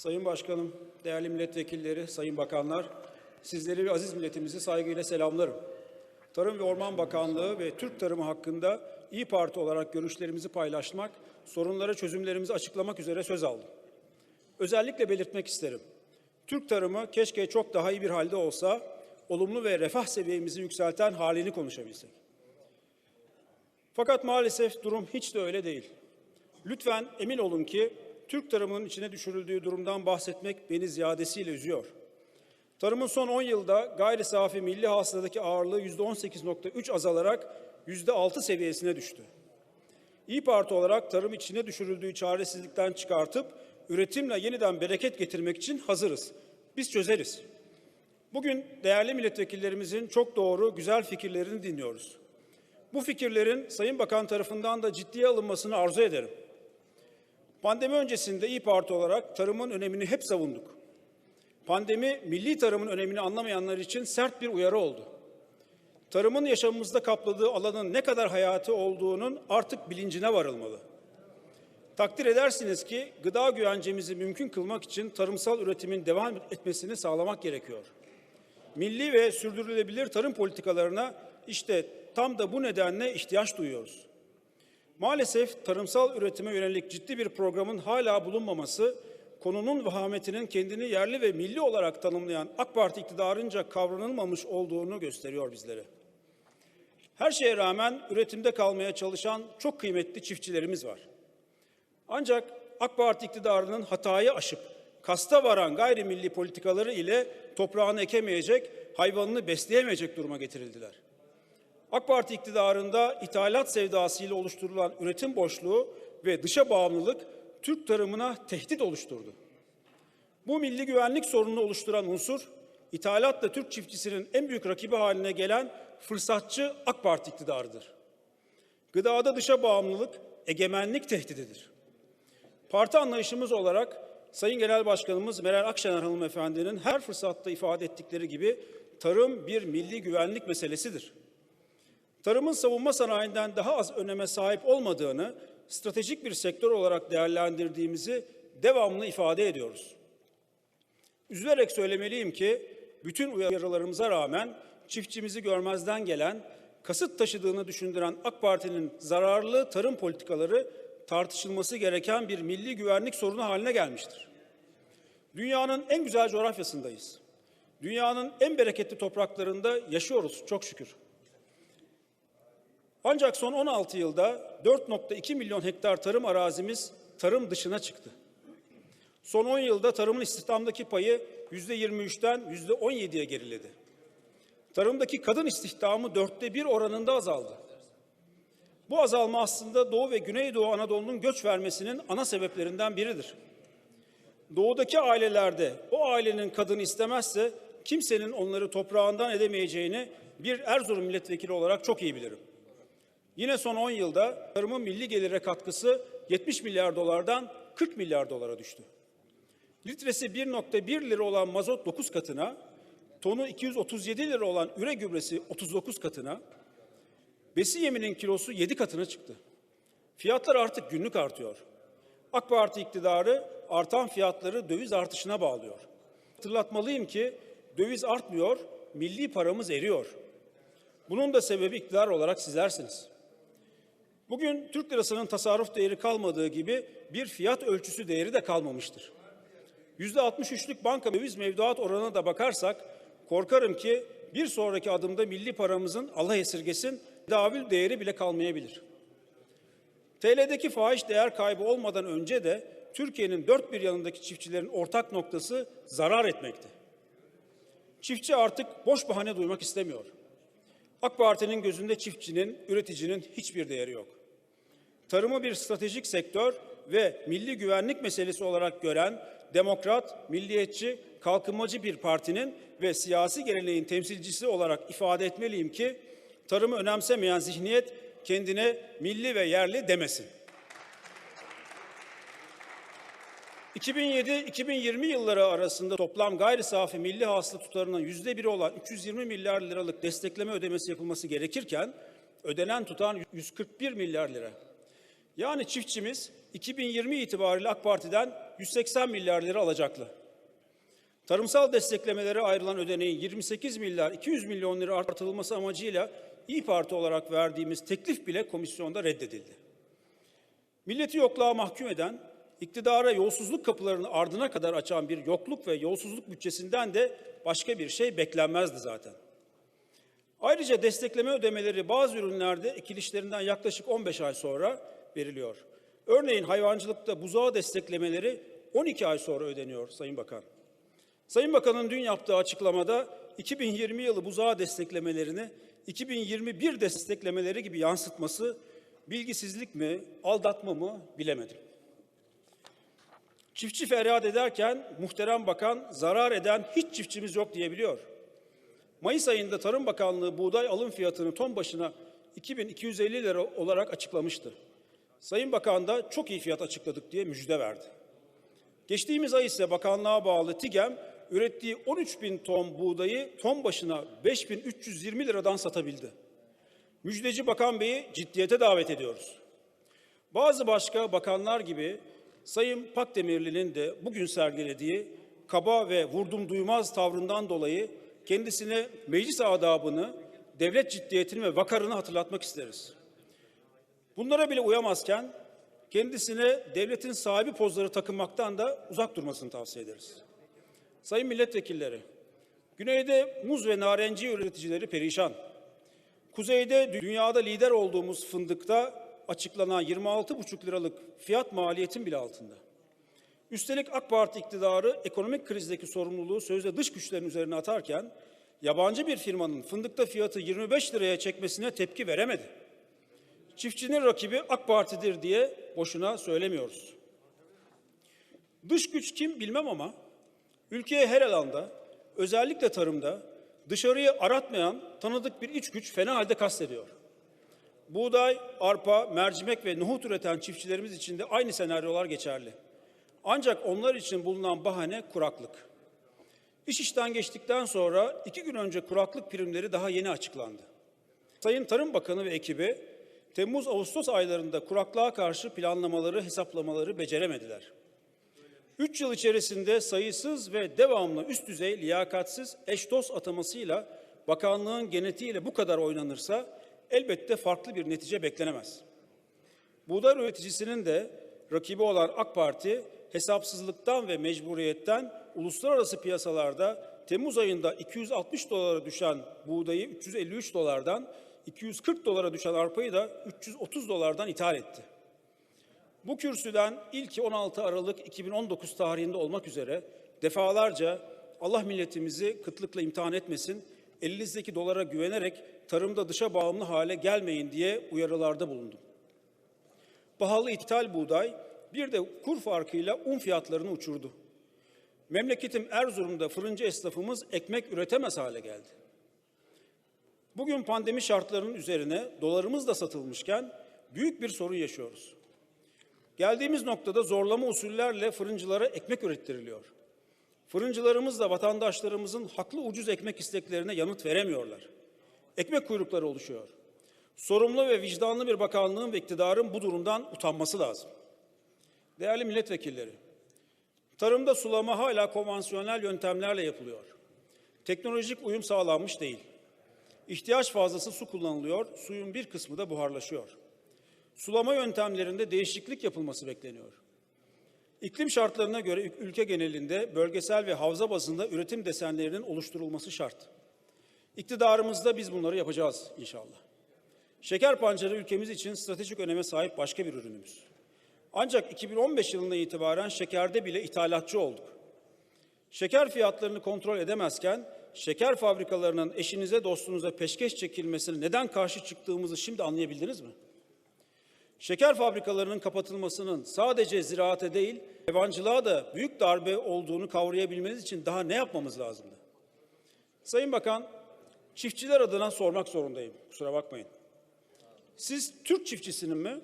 Sayın Başkanım, değerli milletvekilleri, sayın bakanlar, sizleri ve aziz milletimizi saygıyla selamlarım. Tarım ve Orman Bakanlığı ve Türk tarımı hakkında İyi Parti olarak görüşlerimizi paylaşmak, sorunlara çözümlerimizi açıklamak üzere söz aldım. Özellikle belirtmek isterim. Türk tarımı keşke çok daha iyi bir halde olsa, olumlu ve refah seviyemizi yükselten halini konuşabilsek. Fakat maalesef durum hiç de öyle değil. Lütfen emin olun ki Türk tarımının içine düşürüldüğü durumdan bahsetmek beni ziyadesiyle üzüyor. Tarımın son 10 yılda gayri safi milli hasıladaki ağırlığı %18.3 azalarak %6 seviyesine düştü. İyi Parti olarak tarım içine düşürüldüğü çaresizlikten çıkartıp üretimle yeniden bereket getirmek için hazırız. Biz çözeriz. Bugün değerli milletvekillerimizin çok doğru, güzel fikirlerini dinliyoruz. Bu fikirlerin Sayın Bakan tarafından da ciddiye alınmasını arzu ederim. Pandemi öncesinde İyi Parti olarak tarımın önemini hep savunduk. Pandemi milli tarımın önemini anlamayanlar için sert bir uyarı oldu. Tarımın yaşamımızda kapladığı alanın ne kadar hayatı olduğunun artık bilincine varılmalı. Takdir edersiniz ki gıda güvencemizi mümkün kılmak için tarımsal üretimin devam etmesini sağlamak gerekiyor. Milli ve sürdürülebilir tarım politikalarına işte tam da bu nedenle ihtiyaç duyuyoruz. Maalesef tarımsal üretime yönelik ciddi bir programın hala bulunmaması, konunun vahametinin kendini yerli ve milli olarak tanımlayan AK Parti iktidarınca kavranılmamış olduğunu gösteriyor bizlere. Her şeye rağmen üretimde kalmaya çalışan çok kıymetli çiftçilerimiz var. Ancak AK Parti iktidarının hatayı aşıp kasta varan gayrimilli politikaları ile toprağını ekemeyecek, hayvanını besleyemeyecek duruma getirildiler. AK Parti iktidarında ithalat sevdasıyla oluşturulan üretim boşluğu ve dışa bağımlılık Türk tarımına tehdit oluşturdu. Bu milli güvenlik sorununu oluşturan unsur, ithalatla Türk çiftçisinin en büyük rakibi haline gelen fırsatçı AK Parti iktidarıdır. Gıdada dışa bağımlılık egemenlik tehdididir. Parti anlayışımız olarak Sayın Genel Başkanımız Meral Akşener hanımefendinin her fırsatta ifade ettikleri gibi tarım bir milli güvenlik meselesidir. Tarımın savunma sanayinden daha az öneme sahip olmadığını stratejik bir sektör olarak değerlendirdiğimizi devamlı ifade ediyoruz. Üzülerek söylemeliyim ki bütün uyarılarımıza rağmen çiftçimizi görmezden gelen, kasıt taşıdığını düşündüren AK Parti'nin zararlı tarım politikaları tartışılması gereken bir milli güvenlik sorunu haline gelmiştir. Dünyanın en güzel coğrafyasındayız. Dünyanın en bereketli topraklarında yaşıyoruz çok şükür. Ancak son 16 yılda 4.2 milyon hektar tarım arazimiz tarım dışına çıktı. Son 10 yılda tarımın istihdamdaki payı %23'ten %17'ye geriledi. Tarımdaki kadın istihdamı dörtte bir oranında azaldı. Bu azalma aslında Doğu ve Güneydoğu Anadolu'nun göç vermesinin ana sebeplerinden biridir. Doğudaki ailelerde o ailenin kadını istemezse kimsenin onları toprağından edemeyeceğini bir Erzurum milletvekili olarak çok iyi bilirim. Yine son 10 yılda tarımın milli gelire katkısı 70 milyar dolardan 40 milyar dolara düştü. Litresi 1.1 lira olan mazot 9 katına, tonu 237 lira olan üre gübresi 39 katına, besi yeminin kilosu 7 katına çıktı. Fiyatlar artık günlük artıyor. AK Parti iktidarı artan fiyatları döviz artışına bağlıyor. Hatırlatmalıyım ki döviz artmıyor, milli paramız eriyor. Bunun da sebebi iktidar olarak sizlersiniz. Bugün Türk lirasının tasarruf değeri kalmadığı gibi bir fiyat ölçüsü değeri de kalmamıştır. %63'lük banka döviz mevduat oranına da bakarsak korkarım ki bir sonraki adımda milli paramızın Allah esirgesin davül değeri bile kalmayabilir. TL'deki fahiş değer kaybı olmadan önce de Türkiye'nin dört bir yanındaki çiftçilerin ortak noktası zarar etmekti. Çiftçi artık boş bahane duymak istemiyor. AK Parti'nin gözünde çiftçinin, üreticinin hiçbir değeri yok. Tarımı bir stratejik sektör ve milli güvenlik meselesi olarak gören demokrat, milliyetçi, kalkınmacı bir partinin ve siyasi geleneğin temsilcisi olarak ifade etmeliyim ki tarımı önemsemeyen zihniyet kendine milli ve yerli demesin. 2007-2020 yılları arasında toplam gayri safi milli hasıla tutarının yüzde biri olan 320 milyar liralık destekleme ödemesi yapılması gerekirken ödenen tutar 141 milyar lira. Yani çiftçimiz 2020 itibariyle AK Parti'den 180 milyar lira alacaklı. Tarımsal desteklemelere ayrılan ödeneğin 28 milyar 200 milyon lira artırılması amacıyla İyi Parti olarak verdiğimiz teklif bile komisyonda reddedildi. Milleti yokluğa mahkum eden, iktidara yolsuzluk kapılarını ardına kadar açan bir yokluk ve yolsuzluk bütçesinden de başka bir şey beklenmezdi zaten. Ayrıca destekleme ödemeleri bazı ürünlerde ekilişlerinden yaklaşık 15 ay sonra veriliyor. Örneğin hayvancılıkta buzağı desteklemeleri 12 ay sonra ödeniyor Sayın Bakan. Sayın Bakan'ın dün yaptığı açıklamada 2020 yılı buzağı desteklemelerini 2021 desteklemeleri gibi yansıtması bilgisizlik mi, aldatma mı bilemedim. Çiftçi feryat ederken muhterem bakan zarar eden hiç çiftçimiz yok diyebiliyor. Mayıs ayında Tarım Bakanlığı buğday alım fiyatını ton başına 2250 lira olarak açıklamıştı. Sayın Bakan da çok iyi fiyat açıkladık diye müjde verdi. Geçtiğimiz ay ise bakanlığa bağlı TİGEM ürettiği 13 bin ton buğdayı ton başına 5320 liradan satabildi. Müjdeci Bakan Bey'i ciddiyete davet ediyoruz. Bazı başka bakanlar gibi Sayın Pakdemirli'nin de bugün sergilediği kaba ve vurdum duymaz tavrından dolayı kendisine meclis adabını, devlet ciddiyetini ve vakarını hatırlatmak isteriz. Bunlara bile uyamazken kendisine devletin sahibi pozları takınmaktan da uzak durmasını tavsiye ederiz. Sayın milletvekilleri, güneyde muz ve narenci üreticileri perişan. Kuzeyde dünyada lider olduğumuz fındıkta açıklanan 26,5 liralık fiyat maliyetin bile altında. Üstelik AK Parti iktidarı ekonomik krizdeki sorumluluğu sözde dış güçlerin üzerine atarken yabancı bir firmanın fındıkta fiyatı 25 liraya çekmesine tepki veremedi. Çiftçinin rakibi AK Parti'dir diye boşuna söylemiyoruz. Dış güç kim bilmem ama ülkeye her alanda özellikle tarımda dışarıyı aratmayan tanıdık bir iç güç fena halde kastediyor. Buğday, arpa, mercimek ve nohut üreten çiftçilerimiz için de aynı senaryolar geçerli. Ancak onlar için bulunan bahane kuraklık. İş işten geçtikten sonra iki gün önce kuraklık primleri daha yeni açıklandı. Sayın Tarım Bakanı ve ekibi Temmuz-Ağustos aylarında kuraklığa karşı planlamaları, hesaplamaları beceremediler. Üç yıl içerisinde sayısız ve devamlı üst düzey liyakatsiz eş dost atamasıyla bakanlığın genetiğiyle bu kadar oynanırsa elbette farklı bir netice beklenemez. Buğday üreticisinin de rakibi olan AK Parti hesapsızlıktan ve mecburiyetten uluslararası piyasalarda Temmuz ayında 260 dolara düşen buğdayı 353 dolardan 240 dolara düşen arpayı da 330 dolardan ithal etti. Bu kürsüden ilki 16 Aralık 2019 tarihinde olmak üzere defalarca Allah milletimizi kıtlıkla imtihan etmesin, elinizdeki dolara güvenerek tarımda dışa bağımlı hale gelmeyin diye uyarılarda bulundum. Pahalı ithal buğday bir de kur farkıyla un fiyatlarını uçurdu. Memleketim Erzurum'da fırıncı esnafımız ekmek üretemez hale geldi. Bugün pandemi şartlarının üzerine dolarımız da satılmışken büyük bir sorun yaşıyoruz. Geldiğimiz noktada zorlama usullerle fırıncılara ekmek ürettiriliyor. Fırıncılarımız da vatandaşlarımızın haklı ucuz ekmek isteklerine yanıt veremiyorlar. Ekmek kuyrukları oluşuyor. Sorumlu ve vicdanlı bir bakanlığın ve iktidarın bu durumdan utanması lazım. Değerli milletvekilleri, tarımda sulama hala konvansiyonel yöntemlerle yapılıyor. Teknolojik uyum sağlanmış değil. İhtiyaç fazlası su kullanılıyor, suyun bir kısmı da buharlaşıyor. Sulama yöntemlerinde değişiklik yapılması bekleniyor. İklim şartlarına göre ülke genelinde bölgesel ve havza bazında üretim desenlerinin oluşturulması şart. İktidarımızda biz bunları yapacağız inşallah. Şeker pancarı ülkemiz için stratejik öneme sahip başka bir ürünümüz. Ancak 2015 yılından itibaren şekerde bile ithalatçı olduk. Şeker fiyatlarını kontrol edemezken şeker fabrikalarının eşinize dostunuza peşkeş çekilmesine neden karşı çıktığımızı şimdi anlayabildiniz mi? Şeker fabrikalarının kapatılmasının sadece ziraate değil, hayvancılığa da büyük darbe olduğunu kavrayabilmeniz için daha ne yapmamız lazımdı? Sayın Bakan, çiftçiler adına sormak zorundayım. Kusura bakmayın. Siz Türk çiftçisinin mi,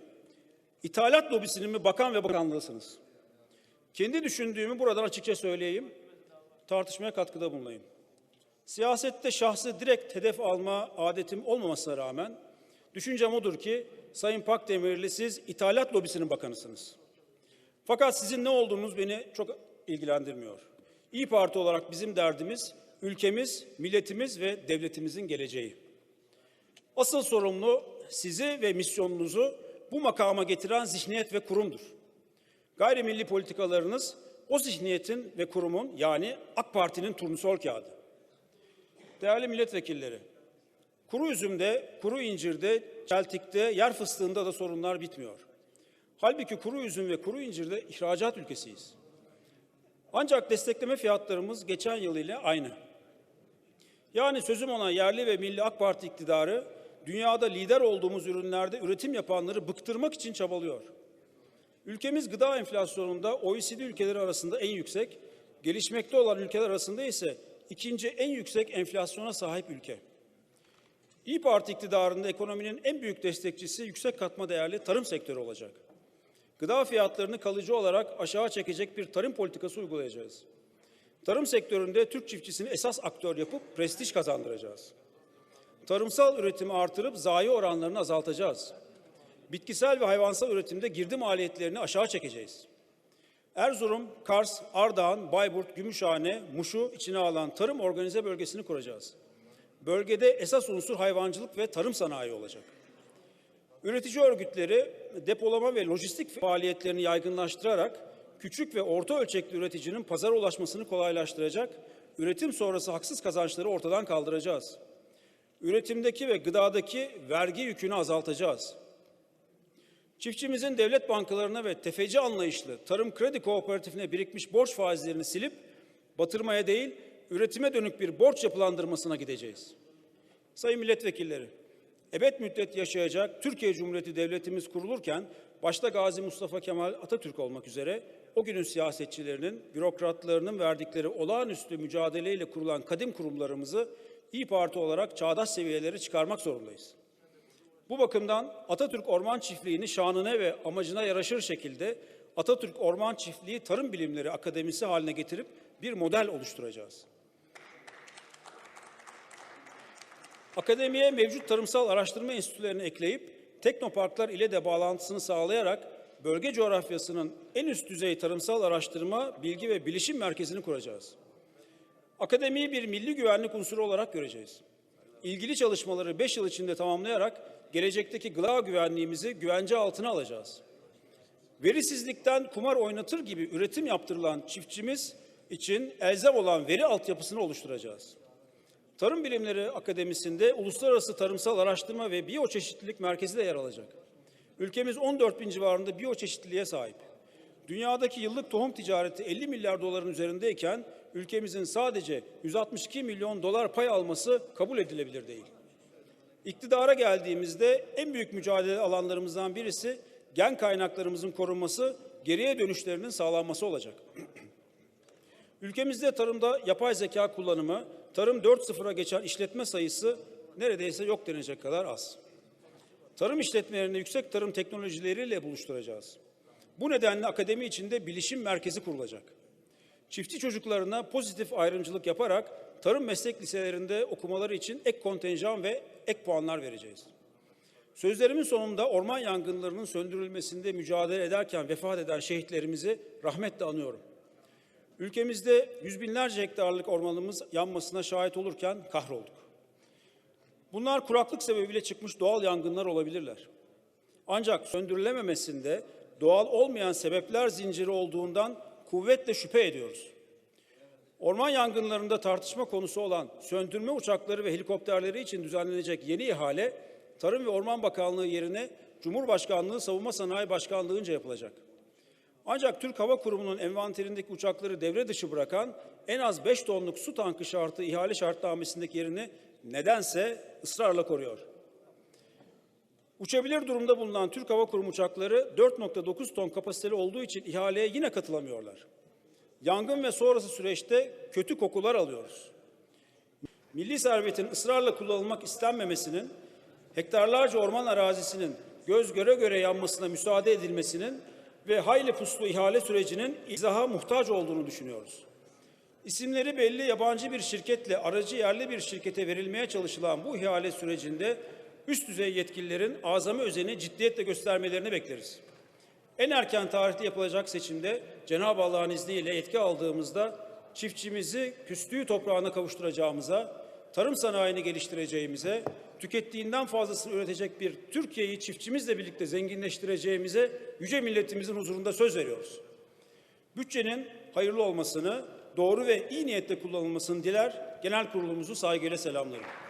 ithalat lobisinin mi bakan ve bakanlığısınız? Kendi düşündüğümü buradan açıkça söyleyeyim, tartışmaya katkıda bulunayım. Siyasette şahsı direkt hedef alma adetim olmamasına rağmen düşüncem odur ki Sayın Pakdemirli siz ithalat lobisinin bakanısınız. Fakat sizin ne olduğunuz beni çok ilgilendirmiyor. İyi Parti olarak bizim derdimiz ülkemiz, milletimiz ve devletimizin geleceği. Asıl sorumlu sizi ve misyonunuzu bu makama getiren zihniyet ve kurumdur. Gayrimilli politikalarınız o zihniyetin ve kurumun yani AK Parti'nin turnusol kağıdı. Değerli milletvekilleri, kuru üzümde, kuru incirde, çeltikte, yer fıstığında da sorunlar bitmiyor. Halbuki kuru üzüm ve kuru incirde ihracat ülkesiyiz. Ancak destekleme fiyatlarımız geçen yıl ile aynı. Yani sözüm ona yerli ve milli AK Parti iktidarı dünyada lider olduğumuz ürünlerde üretim yapanları bıktırmak için çabalıyor. Ülkemiz gıda enflasyonunda OECD ülkeleri arasında en yüksek, gelişmekte olan ülkeler arasında ise ikinci en yüksek enflasyona sahip ülke. İyi Parti iktidarında ekonominin en büyük destekçisi yüksek katma değerli tarım sektörü olacak. Gıda fiyatlarını kalıcı olarak aşağı çekecek bir tarım politikası uygulayacağız. Tarım sektöründe Türk çiftçisini esas aktör yapıp prestij kazandıracağız. Tarımsal üretimi artırıp zayi oranlarını azaltacağız. Bitkisel ve hayvansal üretimde girdi maliyetlerini aşağı çekeceğiz. Erzurum, Kars, Ardahan, Bayburt, Gümüşhane, Muş'u içine alan tarım organize bölgesini kuracağız. Bölgede esas unsur hayvancılık ve tarım sanayi olacak. Üretici örgütleri depolama ve lojistik faaliyetlerini yaygınlaştırarak küçük ve orta ölçekli üreticinin pazara ulaşmasını kolaylaştıracak, üretim sonrası haksız kazançları ortadan kaldıracağız. Üretimdeki ve gıdadaki vergi yükünü azaltacağız. Çiftçimizin devlet bankalarına ve tefeci anlayışlı tarım kredi kooperatifine birikmiş borç faizlerini silip batırmaya değil, üretime dönük bir borç yapılandırmasına gideceğiz. Sayın milletvekilleri, ebed müddet yaşayacak Türkiye Cumhuriyeti Devletimiz kurulurken başta Gazi Mustafa Kemal Atatürk olmak üzere o günün siyasetçilerinin, bürokratlarının verdikleri olağanüstü mücadeleyle kurulan kadim kurumlarımızı İyi Parti olarak çağdaş seviyelere çıkarmak zorundayız. Bu bakımdan Atatürk Orman Çiftliği'ni şanına ve amacına yaraşır şekilde Atatürk Orman Çiftliği Tarım Bilimleri Akademisi haline getirip bir model oluşturacağız. Akademiye mevcut tarımsal araştırma enstitülerini ekleyip teknoparklar ile de bağlantısını sağlayarak bölge coğrafyasının en üst düzey tarımsal araştırma, bilgi ve bilişim merkezini kuracağız. Akademiyi bir milli güvenlik unsuru olarak göreceğiz. İlgili çalışmaları 5 yıl içinde tamamlayarak gelecekteki gıda güvenliğimizi güvence altına alacağız. Verisizlikten kumar oynatır gibi üretim yaptırılan çiftçimiz için elzem olan veri altyapısını oluşturacağız. Tarım Bilimleri Akademisi'nde Uluslararası Tarımsal Araştırma ve Biyoçeşitlilik Merkezi de yer alacak. Ülkemiz 14 bin civarında biyoçeşitliliğe sahip. Dünyadaki yıllık tohum ticareti 50 milyar doların üzerindeyken ülkemizin sadece 162 milyon dolar pay alması kabul edilebilir değil. İktidara geldiğimizde en büyük mücadele alanlarımızdan birisi gen kaynaklarımızın korunması, geriye dönüşlerinin sağlanması olacak. Ülkemizde tarımda yapay zeka kullanımı, tarım 4.0'a geçen işletme sayısı neredeyse yok denecek kadar az. Tarım işletmelerini yüksek tarım teknolojileriyle buluşturacağız. Bu nedenle akademi içinde bilişim merkezi kurulacak. Çiftçi çocuklarına pozitif ayrımcılık yaparak tarım meslek liselerinde okumaları için ek kontenjan ve ek puanlar vereceğiz. Sözlerimin sonunda orman yangınlarının söndürülmesinde mücadele ederken vefat eden şehitlerimizi rahmetle anıyorum. Ülkemizde yüz binlerce hektarlık ormanımız yanmasına şahit olurken kahrolduk. Bunlar kuraklık sebebiyle çıkmış doğal yangınlar olabilirler. Ancak söndürülememesinde doğal olmayan sebepler zinciri olduğundan kuvvetle şüphe ediyoruz. Orman yangınlarında tartışma konusu olan söndürme uçakları ve helikopterleri için düzenlenecek yeni ihale Tarım ve Orman Bakanlığı yerine Cumhurbaşkanlığı Savunma Sanayi Başkanlığı'nca yapılacak. Ancak Türk Hava Kurumu'nun envanterindeki uçakları devre dışı bırakan en az 5 tonluk su tankı şartı ihale şartnamesindeki yerini nedense ısrarla koruyor. Uçabilir durumda bulunan Türk Hava Kurumu uçakları 4.9 ton kapasiteli olduğu için ihaleye yine katılamıyorlar. Yangın ve sonrası süreçte kötü kokular alıyoruz. Milli servetin ısrarla kullanılmak istenmemesinin, hektarlarca orman arazisinin göz göre göre yanmasına müsaade edilmesinin ve hayli puslu ihale sürecinin izaha muhtaç olduğunu düşünüyoruz. İsimleri belli yabancı bir şirketle aracı yerli bir şirkete verilmeye çalışılan bu ihale sürecinde üst düzey yetkililerin azami özeni ciddiyetle göstermelerini bekleriz. En erken tarihte yapılacak seçimde Cenab-ı Allah'ın izniyle yetki aldığımızda çiftçimizi küstüğü toprağına kavuşturacağımıza, tarım sanayini geliştireceğimize, tükettiğinden fazlasını üretecek bir Türkiye'yi çiftçimizle birlikte zenginleştireceğimize yüce milletimizin huzurunda söz veriyoruz. Bütçenin hayırlı olmasını, doğru ve iyi niyetle kullanılmasını diler, genel kurulumuzu saygıyla selamlarım.